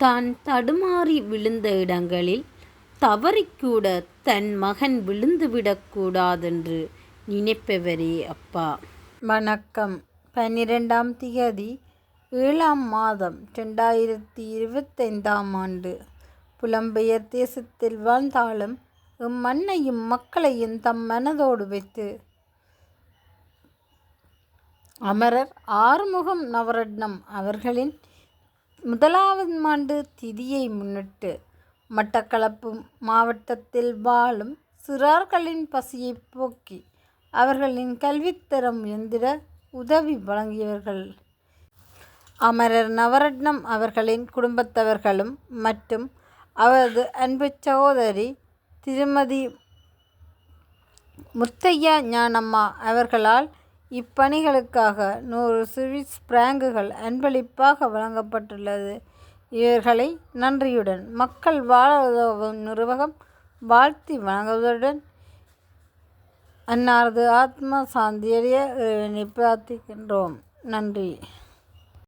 தான் தடுமாறி விழுந்த இடங்களில் தவறிக்கூட தன் மகன் விழுந்துவிடக்கூடாதென்று நினைப்பவரே அப்பா. வணக்கம் பன்னிரெண்டாம் திகதி ஏழாம் மாதம் ரெண்டாயிரத்தி இருபத்தைந்தாம் ஆண்டு புலம்பெயர் தேசத்தில் வாழ்ந்தாலும் எம் மண்ணையும் மக்களையும் தம் மனதோடு வைத்து அமரர் ஆறுமுகம் நவரட்னம் அவர்களின் முதலாவது ஆண்டு திதியை முன்னிட்டு மட்டக்களப்பு மாவட்டத்தில் வாழும் சிறார்களின் பசியை போக்கி அவர்களின் கல்வித்தரம் உயர்ந்திட உதவி வழங்கியவர்கள். அமரர் நவரட்னம் அவர்களின் குடும்பத்தவர்களும் மற்றும் அவரது அன்பு சகோதரி திருமதி முத்தையா ஞானம்மா அவர்களால் இப்பணிகளுக்காக நூறு சுவிஸ் பிராங்குகள் அன்பளிப்பாக வழங்கப்பட்டுள்ளது. இவர்களை நன்றியுடன் மக்கள் வாழ உதவும் நிறுவகம் வாழ்த்தி வணங்குவதுடன் அன்னாரது ஆத்ம சாந்தியடைய இறைவனை பிரார்த்திக்கின்றோம். நன்றி.